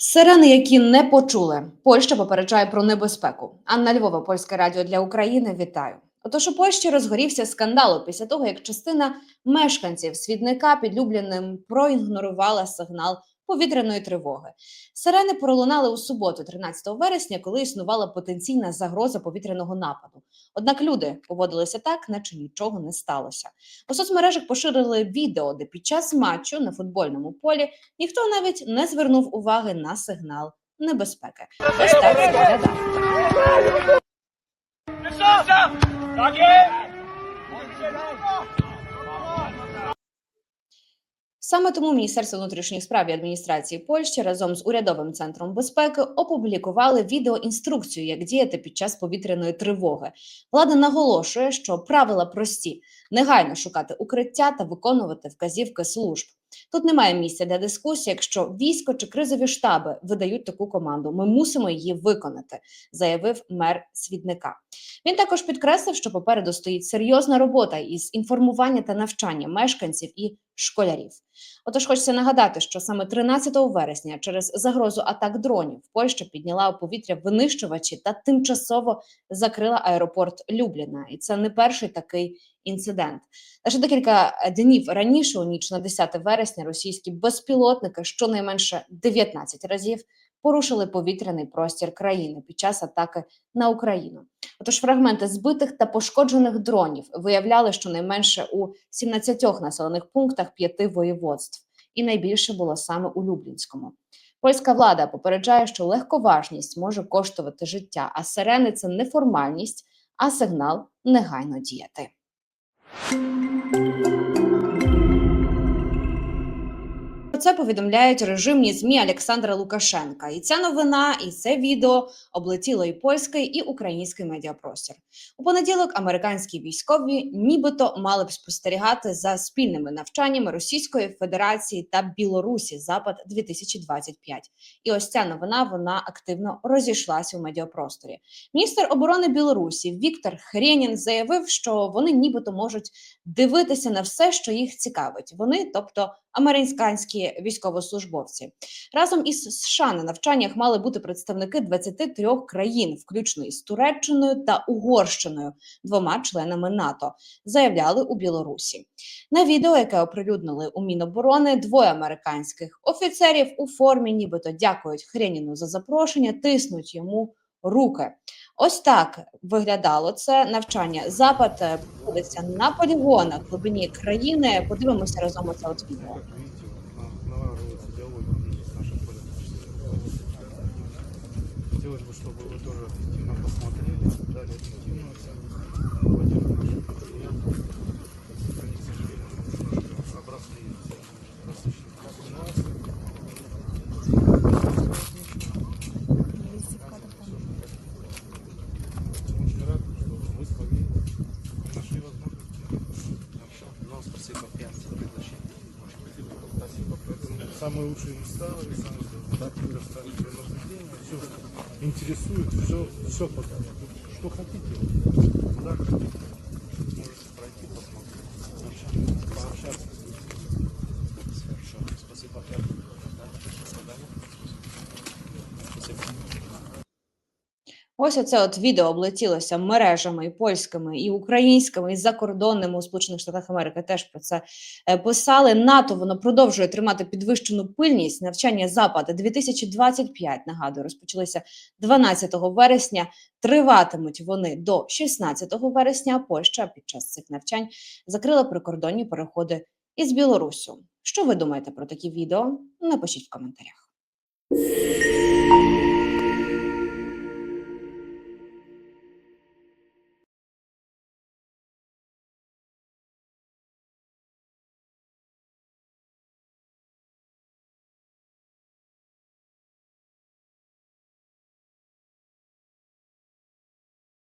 Сирени, які не почули, Польща попереджає про небезпеку. Анна Львова, польське радіо для України. Вітаю. Отож у Польщі розгорівся скандал після того, як частина мешканців свідника під Любліним проігнорувала сигнал повітряної тривоги. Сирени пролунали у суботу, 13 вересня, коли існувала потенційна загроза повітряного нападу. Однак люди поводилися так, наче нічого не сталося. У соцмережах поширили відео, де під час матчу на футбольному полі ніхто навіть не звернув уваги на сигнал небезпеки. Ось так виглядає. Tak jest! Саме тому Міністерство внутрішніх справ і адміністрації Польщі разом з урядовим центром безпеки опублікували відеоінструкцію, як діяти під час повітряної тривоги. Влада наголошує, що правила прості: негайно шукати укриття та виконувати вказівки служб. Тут немає місця для дискусії. Якщо військо чи кризові штаби видають таку команду, ми мусимо її виконати, заявив мер Свідника. Він також підкреслив, що попереду стоїть серйозна робота із інформування та навчання мешканців і школярів. Отож, хочеться нагадати, що саме 13 вересня через загрозу атак дронів Польща підняла у повітря винищувачі та тимчасово закрила аеропорт Любліна. І це не перший такий інцидент. Лише декілька днів раніше, у ніч на 10 вересня, російські безпілотники щонайменше 19 разів порушили повітряний простір країни під час атаки на Україну. Отож, фрагменти збитих та пошкоджених дронів виявляли щонайменше у 17 населених пунктах п'яти воєводств, і найбільше було саме у Люблінському. Польська влада попереджає, що легковажність може коштувати життя, а сирени це не формальність, а сигнал негайно діяти. Про це повідомляють режимні змі Олександра Лукашенка. І ця новина, і це відео облетіло і польський, і український медіапростір. У понеділок американські військові нібито мали б спостерігати за спільними навчаннями Російської Федерації та Білорусі Запад 2025. І ось ця новина вона активно розійшлася у медіапросторі. Міністр оборони Білорусі Віктор Хренін заявив, що вони нібито можуть дивитися на все, що їх цікавить. Вони, тобто американські військовослужбовці, разом із США на навчаннях мали бути представники 23 країн, включно із Туреччиною та Угорщиною, двома членами НАТО, заявляли у Білорусі. На відео, яке оприлюднили у Міноборони, двоє американських офіцерів у формі, нібито дякують Хреніну за запрошення, тиснуть йому руки. Ось так виглядало це навчання. Запад е, проводиться на полігонах глибині країни. Подивимося разом оце от відео. Хотелось бы, чтобы вы тоже активно посмотрели, дали активную оценку, проводили наши мероприятия. Они, к сожалению, немножко обросли различными ситуациями. Очень рад, что мы с вами нашли возможность. Ну, спасибо, опять за приглашение. Спасибо. Поэтому самые лучшие места, самые для наблюдения. Все интересует, все, все пока. Что хотите, куда хотите. Ось оце от відео облетілося мережами і польськими, і українськими, і закордонними у Сполучених Штатах Америки теж про це е, писали. НАТО воно продовжує тримати підвищену пильність. Навчання Запад 2025, нагадую, розпочалися 12 вересня. Триватимуть вони до 16 вересня. Польща під час цих навчань закрила прикордонні переходи із Білоруссю. Що ви думаєте про такі відео? Напишіть в коментарях.